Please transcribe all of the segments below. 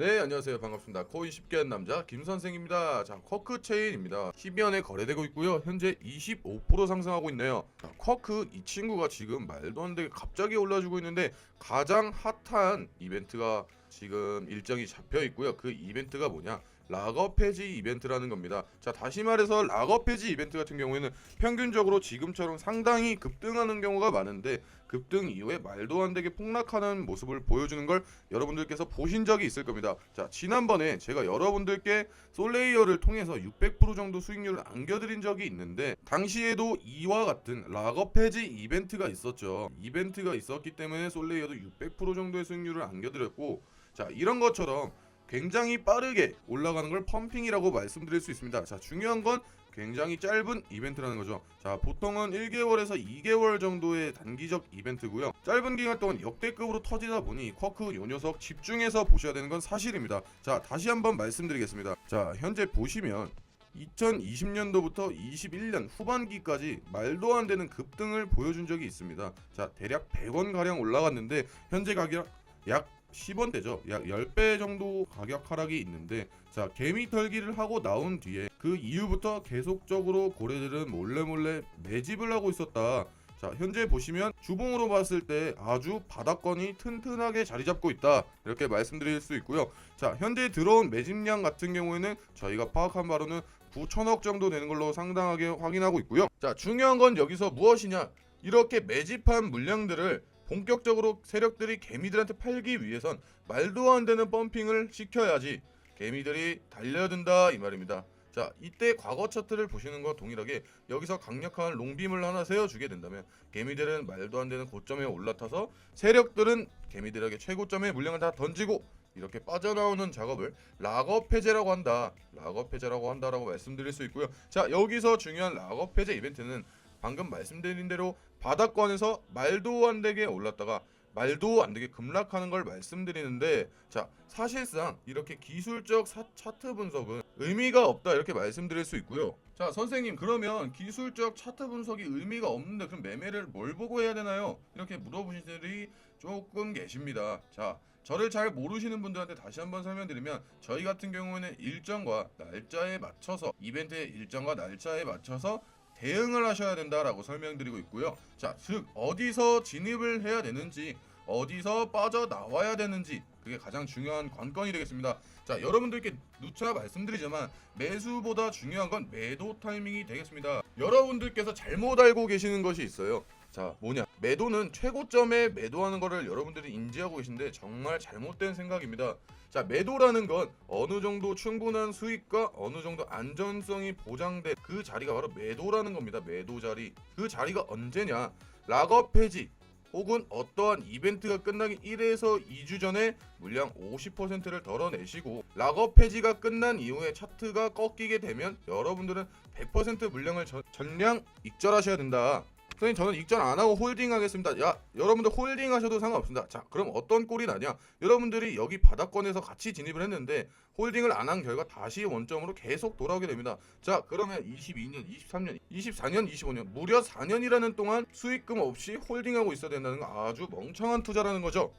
네 안녕하세요. 반갑습니다. 코인 쉽게 한 남자 김선생입니다. 자 쿼크 체인입니다. 12연에 거래되고 있고요. 현재 25% 상승하고 있네요. 자, 쿼크 이 친구가 지금 말도 안 되게 갑자기 올라주고 있는데 가장 핫한 이벤트가 지금 일정이 잡혀 있고요. 그 이벤트가 뭐냐 락업 해지 이벤트라는 겁니다. 자, 다시 말해서 락업 해지 이벤트 같은 경우에는 평균적으로 지금처럼 상당히 급등하는 경우가 많은데 급등 이후에 말도 안 되게 폭락하는 모습을 보여주는 걸 여러분들께서 보신 적이 있을 겁니다. 자, 지난번에 제가 여러분들께 솔레이어를 통해서 600% 정도 수익률을 안겨드린 적이 있는데 당시에도 이와 같은 락업 해지 이벤트가 있었죠. 이벤트가 있었기 때문에 솔레이어도 600% 정도의 수익률을 안겨드렸고 자, 이런 것처럼 굉장히 빠르게 올라가는 걸 펌핑이라고 말씀드릴 수 있습니다. 자, 중요한 건 굉장히 짧은 이벤트라는 거죠. 자, 보통은 1개월에서 2개월 정도의 단기적 이벤트고요. 짧은 기간 동안 역대급으로 터지다 보니 쿼크 요 녀석 집중해서 보셔야 되는 건 사실입니다. 자, 다시 한번 말씀드리겠습니다. 자, 현재 보시면 2020년도부터 21년 후반기까지 말도 안 되는 급등을 보여준 적이 있습니다. 자, 대략 100원 가량 올라갔는데 현재 가격 약 10원대죠. 약 10배 정도 가격 하락이 있는데 자 개미 털기를 하고 나온 뒤에 그 이후부터 계속적으로 고래들은 몰래 몰래 매집을 하고 있었다. 자 현재 보시면 주봉으로 봤을 때 아주 바닥권이 튼튼하게 자리 잡고 있다 이렇게 말씀드릴 수 있고요. 자 현재 들어온 매집량 같은 경우에는 저희가 파악한 바로는 9천억 정도 되는 걸로 상당하게 확인하고 있고요. 자 중요한 건 여기서 무엇이냐 이렇게 매집한 물량들을 본격적으로 세력들이 개미들한테 팔기 위해선 말도 안 되는 펌핑을 시켜야지 개미들이 달려든다 이 말입니다. 자 이때 과거 차트를 보시는 것 동일하게 여기서 강력한 롱빔을 하나 세워주게 된다면 개미들은 말도 안 되는 고점에 올라타서 세력들은 개미들에게 최고점의 물량을 다 던지고 이렇게 빠져나오는 작업을 락업 해제라고 한다. 락업 해제라고 한다라고 말씀드릴 수 있고요. 자 여기서 중요한 락업 해제 이벤트는 방금 말씀드린 대로 바닥권에서 말도 안 되게 올랐다가 말도 안 되게 급락하는 걸 말씀드리는데 자 사실상 이렇게 기술적 사, 차트 분석은 의미가 없다 이렇게 말씀드릴 수 있고요. 자 선생님 그러면 기술적 차트 분석이 의미가 없는데 그럼 매매를 뭘 보고 해야 되나요? 이렇게 물어보신 분들이 조금 계십니다. 자 저를 잘 모르시는 분들한테 다시 한번 설명드리면 저희 같은 경우에는 일정과 날짜에 맞춰서 이벤트의 일정과 날짜에 맞춰서 대응을 하셔야 된다라고 설명드리고 있고요. 자, 즉 어디서 진입을 해야 되는지, 어디서 빠져나와야 되는지 그게 가장 중요한 관건이 되겠습니다. 자, 여러분들께 누차 말씀드리지만 매수보다 중요한 건 매도 타이밍이 되겠습니다. 여러분들께서 잘못 알고 계시는 것이 있어요. 자, 뭐냐? 매도는 최고점에 매도하는 것을 여러분들이 인지하고 계신데 정말 잘못된 생각입니다. 자, 매도라는 건 어느 정도 충분한 수익과 어느 정도 안전성이 보장된 그 자리가 바로 매도라는 겁니다. 매도 자리. 그 자리가 언제냐? 락업 해지 혹은 어떠한 이벤트가 끝나기 1에서 2주 전에 물량 50%를 덜어내시고 락업 해지가 끝난 이후에 차트가 꺾이게 되면 여러분들은 100% 물량을 전, 전량 익절하셔야 된다. 선생님 저는 익절 안 하고 홀딩 하겠습니다. 야 여러분들 홀딩 하셔도 상관없습니다. 자 그럼 어떤 꼴이 나냐? 여러분들이 여기 바닥권에서 같이 진입을 했는데 홀딩을 안 한 결과 다시 원점으로 계속 돌아오게 됩니다. 자 그러면 22년, 23년, 24년, 25년 무려 4년이라는 동안 수익금 없이 홀딩하고 있어야 된다는 건 아주 멍청한 투자라는 거죠.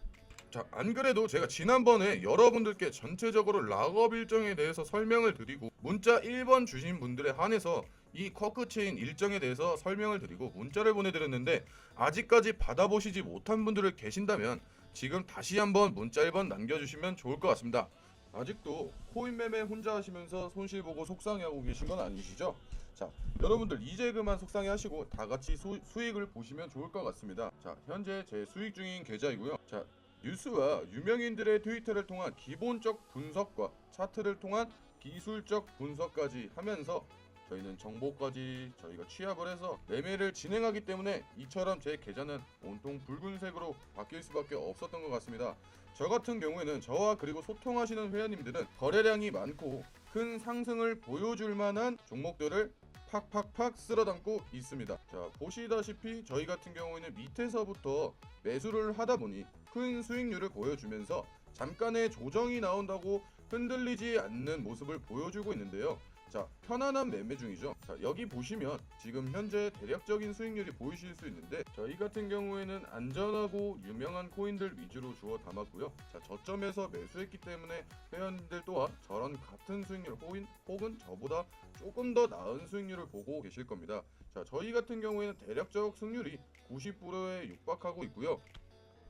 자, 안 그래도 제가 지난번에 여러분들께 전체적으로 락업 일정에 대해서 설명을 드리고 문자 1번 주신 분들에 한해서 이 쿼크 체인 일정에 대해서 설명을 드리고 문자를 보내드렸는데 아직까지 받아보시지 못한 분들을 계신다면 지금 다시 한번 문자 1번 남겨주시면 좋을 것 같습니다. 아직도 코인 매매 혼자 하시면서 손실 보고 속상해하고 계신 건 아니시죠? 자, 여러분들 이제 그만 속상해 하시고 다 같이 수, 수익을 보시면 좋을 것 같습니다. 자, 현재 제 수익 중인 계좌이고요. 자, 뉴스와 유명인들의 트위터를 통한 기본적 분석과 차트를 통한 기술적 분석까지 하면서 저희는 정보까지 저희가 취합을 해서 매매를 진행하기 때문에 이처럼 제 계좌는 온통 붉은색으로 바뀔 수밖에 없었던 것 같습니다. 저 같은 경우에는 저와 그리고 소통하시는 회원님들은 거래량이 많고 큰 상승을 보여줄 만한 종목들을 팍팍팍 쓸어 담고 있습니다. 자, 보시다시피 저희 같은 경우에는 밑에서부터 매수를 하다 보니 큰 수익률을 보여주면서 잠깐의 조정이 나온다고 흔들리지 않는 모습을 보여주고 있는데요. 자 편안한 매매 중이죠. 자 여기 보시면 지금 현재 대략적인 수익률이 보이실 수 있는데 저희 같은 경우에는 안전하고 유명한 코인들 위주로 주워 담았고요. 자 저점에서 매수했기 때문에 회원님들 또한 저런 같은 수익률 혹은 혹은 저보다 조금 더 나은 수익률을 보고 계실 겁니다. 자 저희 같은 경우에는 대략적 승률이 90%에 육박하고 있고요.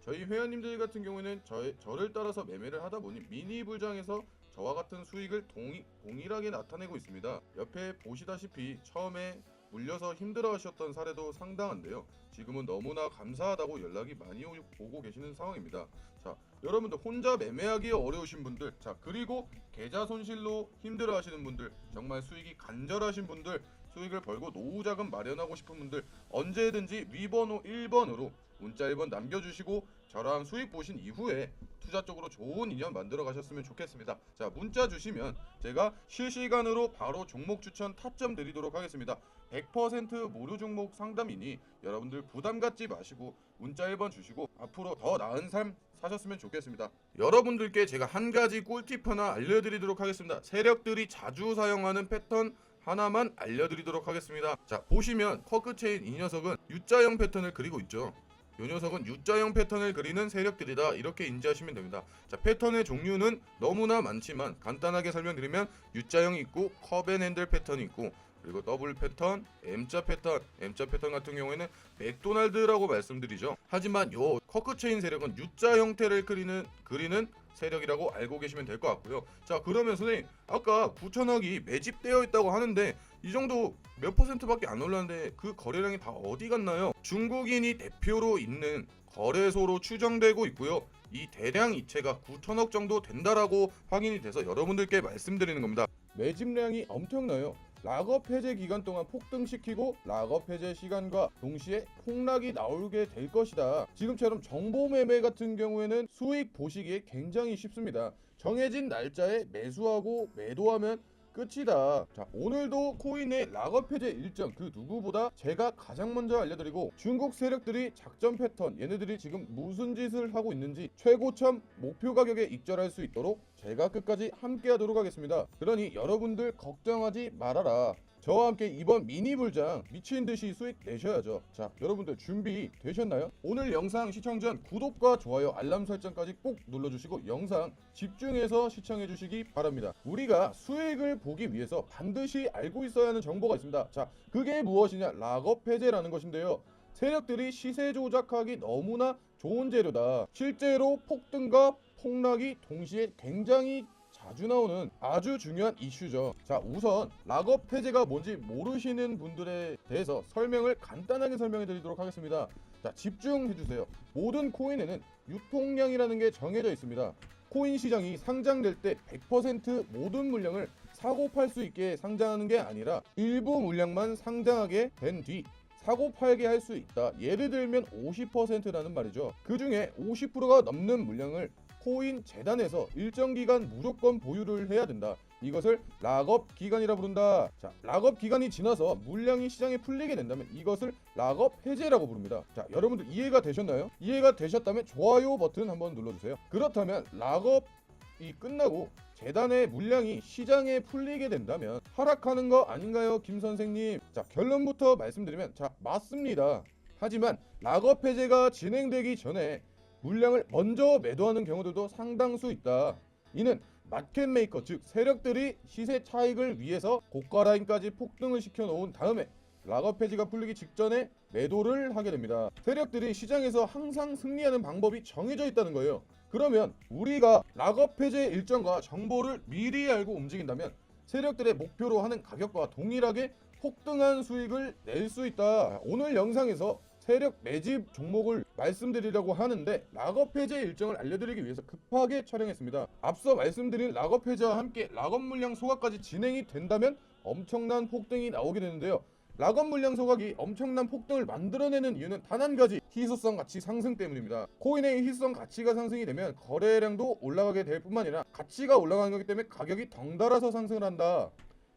저희 회원님들 같은 경우에는 저, 저를 따라서 매매를 하다 보니 미니 불장에서 저와 같은 수익을 동이, 동일하게 나타내고 있습니다. 옆에 보시다시피 처음에 물려서 힘들어 하셨던 사례도 상당한데요. 지금은 너무나 감사하다고 연락이 많이 오- 오고 계시는 상황입니다. 자, 여러분들 혼자 매매하기 어려우신 분들, 자 그리고 계좌 손실로 힘들어 하시는 분들, 정말 수익이 간절하신 분들, 수익을 벌고 노후 자금 마련하고 싶은 분들 언제든지 위번호 1번으로 문자 1번 남겨주시고 저랑 수익 보신 이후에 투자 쪽으로 좋은 인연 만들어 가셨으면 좋겠습니다. 자 문자 주시면 제가 실시간으로 바로 종목 추천 타점 드리도록 하겠습니다. 100% 무료 종목 상담이니 여러분들 부담 갖지 마시고 문자 1번 주시고 앞으로 더 나은 삶 사셨으면 좋겠습니다. 여러분들께 제가 한 가지 꿀팁 하나 알려드리도록 하겠습니다. 세력들이 자주 사용하는 패턴 하나만 알려드리도록 하겠습니다. 자 보시면 커크체인 이 녀석은 U자형 패턴을 그리고 있죠. 이 녀석은 U자형 패턴을 그리는 세력들이다 이렇게 인지하시면 됩니다. 자 패턴의 종류는 너무나 많지만 간단하게 설명드리면 U자형이 있고 컵앤핸들 패턴이 있고 그리고 더블 패턴, M자 패턴, M자 패턴 같은 경우에는 맥도날드라고 말씀드리죠. 하지만 요 커크체인 세력은 U자 형태를 그리는 그리는 세력이라고 알고 계시면 될 것 같고요. 자 그러면 선생님 아까 9천억이 매집되어 있다고 하는데 이 정도 몇 퍼센트밖에 안 올랐는데 그 거래량이 다 어디 갔나요? 중국인이 대표로 있는 거래소로 추정되고 있고요. 이 대량 이체가 9천억 정도 된다라고 확인이 돼서 여러분들께 말씀드리는 겁니다. 매집량이 엄청나요. 락업 해제 기간 동안 폭등시키고 락업 해제 시간과 동시에 폭락이 나오게 될 것이다. 지금처럼 정보 매매 같은 경우에는 수익 보시기에 굉장히 쉽습니다. 정해진 날짜에 매수하고 매도하면 끝이다. 자, 오늘도 코인의 락업 해제 일정 그 누구보다 제가 가장 먼저 알려드리고 중국 세력들이 작전 패턴 얘네들이 지금 무슨 짓을 하고 있는지 최고점 목표 가격에 익절할 수 있도록 제가 끝까지 함께 하도록 하겠습니다. 그러니 여러분들 걱정하지 말아라. 저와 함께 이번 미니 불장 미친 듯이 수익 내셔야죠. 자, 여러분들 준비 되셨나요? 오늘 영상 시청 전 구독과 좋아요, 알람 설정까지 꼭 눌러주시고 영상 집중해서 시청해 주시기 바랍니다. 우리가 수익을 보기 위해서 반드시 알고 있어야 하는 정보가 있습니다. 자, 그게 무엇이냐? 락업 해제라는 것인데요. 세력들이 시세 조작하기 너무나 좋은 재료다. 실제로 폭등과 폭락이 동시에 굉장히 자주 나오는 아주 중요한 이슈죠. 자, 우선 락업 해제가 뭔지 모르시는 분들에 대해서 설명을 간단하게 설명해 드리도록 하겠습니다. 자, 집중해 주세요. 모든 코인에는 유통량이라는 게 정해져 있습니다. 코인 시장이 상장될 때 100% 모든 물량을 사고 팔 수 있게 상장하는 게 아니라 일부 물량만 상장하게 된 뒤 사고 팔게 할 수 있다. 예를 들면 50%라는 말이죠. 그 중에 50%가 넘는 물량을 코인 재단에서 일정 기간 무조건 보유를 해야 된다. 이것을 락업 기간이라 부른다. 자, 락업 기간이 지나서 물량이 시장에 풀리게 된다면 이것을 락업 해제라고 부릅니다. 자, 여러분들 이해가 되셨나요? 이해가 되셨다면 좋아요 버튼 한번 눌러주세요. 그렇다면 락업이 끝나고 재단의 물량이 시장에 풀리게 된다면 하락하는 거 아닌가요, 김 선생님? 자, 결론부터 말씀드리면 자, 맞습니다. 하지만 락업 해제가 진행되기 전에 물량을 먼저 매도하는 경우들도 상당수 있다. 이는 마켓 메이커 즉 세력들이 시세 차익을 위해서 고가 라인까지 폭등을 시켜 놓은 다음에 락업 해지가 풀리기 직전에 매도를 하게 됩니다. 세력들이 시장에서 항상 승리하는 방법이 정해져 있다는 거예요. 그러면 우리가 락업 해제 일정과 정보를 미리 알고 움직인다면 세력들의 목표로 하는 가격과 동일하게 폭등한 수익을 낼 수 있다. 오늘 영상에서 세력 매집 종목을 말씀드리려고 하는데 락업 해제 일정을 알려드리기 위해서 급하게 촬영했습니다. 앞서 말씀드린 락업 해제와 함께 락업 물량 소각까지 진행이 된다면 엄청난 폭등이 나오게 되는데요. 락업 물량 소각이 엄청난 폭등을 만들어내는 이유는 단 한 가지 희소성 가치 상승 때문입니다. 코인의 희소성 가치가 상승이 되면 거래량도 올라가게 될 뿐만 아니라 가치가 올라가는 거기 때문에 가격이 덩달아서 상승을 한다.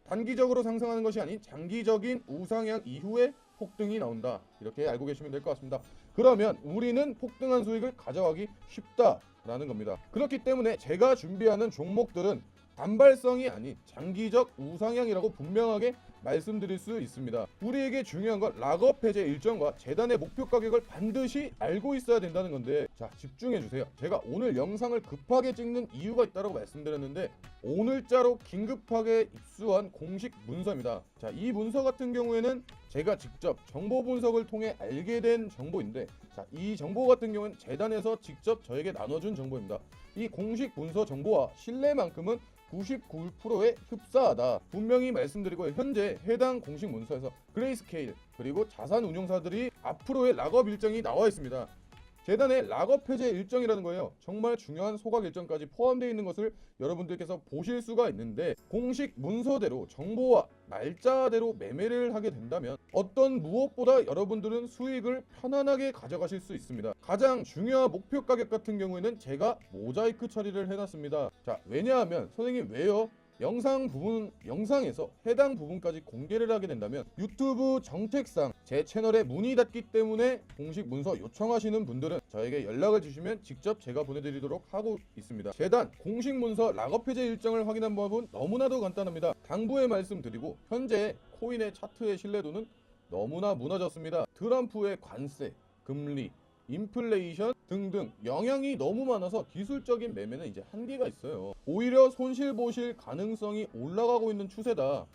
단기적으로 상승하는 것이 아닌 장기적인 우상향 이후에 폭등이 나온다. 이렇게 알고 계시면 될 것 같습니다. 그러면 우리는 폭등한 수익을 가져가기 쉽다라는 겁니다. 그렇기 때문에 제가 준비하는 종목들은 단발성이 아닌 장기적 우상향이라고 분명하게 말씀드릴 수 있습니다. 우리에게 중요한 건 락업 해제 일정과 재단의 목표 가격을 반드시 알고 있어야 된다는 건데 자 집중해 주세요. 제가 오늘 영상을 급하게 찍는 이유가 있다고 말씀드렸는데 오늘자로 긴급하게 입수한 공식 문서입니다. 자 이 문서 같은 경우에는 제가 직접 정보 분석을 통해 알게 된 정보인데 자 이 정보 같은 경우는 재단에서 직접 저에게 나눠준 정보입니다. 이 공식 문서 정보와 신뢰만큼은 99%에 흡사하다. 분명히 말씀드리고 현재 해당 공식 문서에서 그레이스케일 그리고 자산 운용사들이 앞으로의 락업 일정이 나와 있습니다. 재단의 락업 해제 일정이라는 거예요. 정말 중요한 소각 일정까지 포함되어 있는 것을 여러분들께서 보실 수가 있는데 공식 문서대로 정보와 날짜대로 매매를 하게 된다면 어떤 무엇보다 여러분들은 수익을 편안하게 가져가실 수 있습니다. 가장 중요한 목표 가격 같은 경우에는 제가 모자이크 처리를 해놨습니다. 자 왜냐하면 선생님 왜요? 영상 부분 영상에서 해당 부분까지 공개를 하게 된다면 유튜브 정책상 제 채널에 문의 닫기 때문에 공식 문서 요청하시는 분들은 저에게 연락을 주시면 직접 제가 보내드리도록 하고 있습니다. 재단 공식 문서 락업 해제 일정을 확인한 법은 너무나도 간단합니다. 당부의 말씀드리고 현재 코인의 차트의 신뢰도는 너무나 무너졌습니다. 트럼프의 관세, 금리, 인플레이션 등등 영향이 너무 많아서 기술적인 매매는 이제 한계가 있어요. 오히려 손실 보실 가능성이 올라가고 있는 추세다.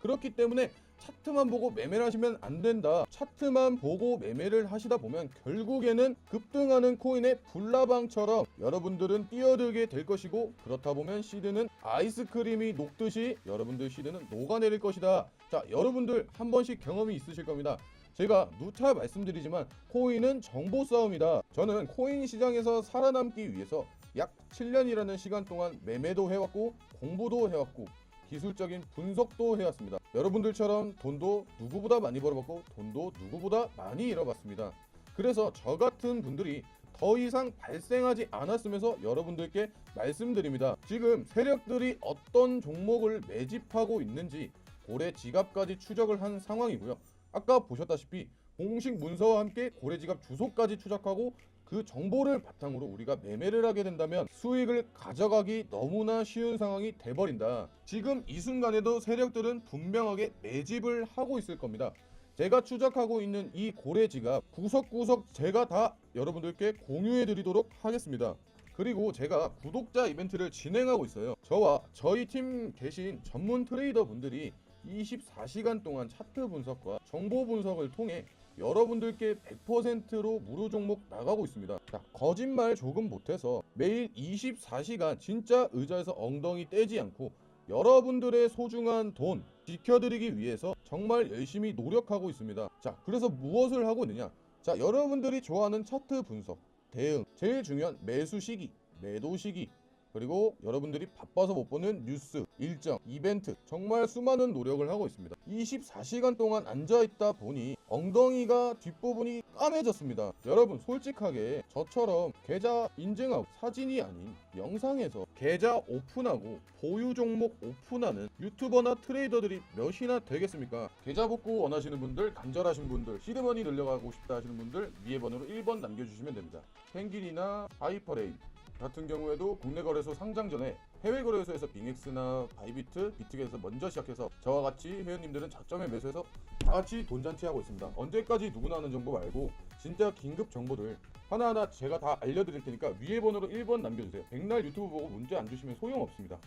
그렇기 때문에 차트만 보고 매매를 하시면 안 된다. 차트만 보고 매매를 하시다 보면 결국에는 급등하는 코인의 불나방처럼 여러분들은 뛰어들게 될 것이고 그렇다 보면 시드는 아이스크림이 녹듯이 여러분들 시드는 녹아내릴 것이다. 자, 여러분들 한 번씩 경험이 있으실 겁니다. 제가 누차 말씀드리지만 코인은 정보 싸움이다. 저는 코인 시장에서 살아남기 위해서 약 7년이라는 시간 동안 매매도 해왔고 공부도 해왔고 기술적인 분석도 해왔습니다. 여러분들처럼 돈도 누구보다 많이 벌어봤고 돈도 누구보다 많이 잃어봤습니다. 그래서 저 같은 분들이 더 이상 발생하지 않았으면서 여러분들께 말씀드립니다. 지금 세력들이 어떤 종목을 매집하고 있는지 고래 지갑까지 추적을 한 상황이고요. 아까 보셨다시피 공식 문서와 함께 고래 지갑 주소까지 추적하고 그 정보를 바탕으로 우리가 매매를 하게 된다면 수익을 가져가기 너무나 쉬운 상황이 돼버린다. 지금 이 순간에도 세력들은 분명하게 매집을 하고 있을 겁니다. 제가 추적하고 있는 이 고래 지갑 구석구석 제가 다 여러분들께 공유해 드리도록 하겠습니다. 그리고 제가 구독자 이벤트를 진행하고 있어요. 저와 저희 팀 계신 전문 트레이더 분들이 24시간 동안 차트 분석과 정보 분석을 통해 여러분들께 100%로 무료 종목 나가고 있습니다. 자, 거짓말 조금 못해서 매일 24시간 진짜 의자에서 엉덩이 떼지 않고 여러분들의 소중한 돈 지켜드리기 위해서 정말 열심히 노력하고 있습니다. 자, 그래서 무엇을 하고 있느냐? 자, 여러분들이 좋아하는 차트 분석, 대응, 제일 중요한 매수 시기, 매도 시기, 그리고 여러분들이 바빠서 못 보는 뉴스, 일정, 이벤트 정말 수많은 노력을 하고 있습니다. 24시간 동안 앉아 있다 보니 엉덩이가 뒷부분이 까매졌습니다. 여러분 솔직하게 저처럼 계좌 인증하고 사진이 아닌 영상에서 계좌 오픈하고 보유 종목 오픈하는 유튜버나 트레이더들이 몇이나 되겠습니까? 계좌 복구 원하시는 분들, 간절하신 분들, 시드머니 늘려가고 싶다 하시는 분들 위에 번호로 1번 남겨주시면 됩니다. 펭귄이나 하이퍼레인 같은 경우에도 국내 거래소 상장 전에 해외 거래소에서 빙엑스나 바이비트, 비트겟에서 먼저 시작해서 저와 같이 회원님들은 저점에 매수해서 다 같이 돈잔치 하고 있습니다. 언제까지 누구나 하는 정보 말고 진짜 긴급 정보들 하나하나 제가 다 알려드릴 테니까 위에 번호로 1번 남겨주세요. 백날 유튜브 보고 문제 안 주시면 소용없습니다.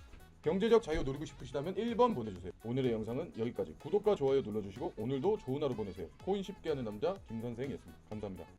경제적 자유 누리고 싶으시다면 1번 보내주세요. 오늘의 영상은 여기까지. 구독과 좋아요 눌러주시고 오늘도 좋은 하루 보내세요. 코인 쉽게 하는 남자 김선생이었습니다. 감사합니다.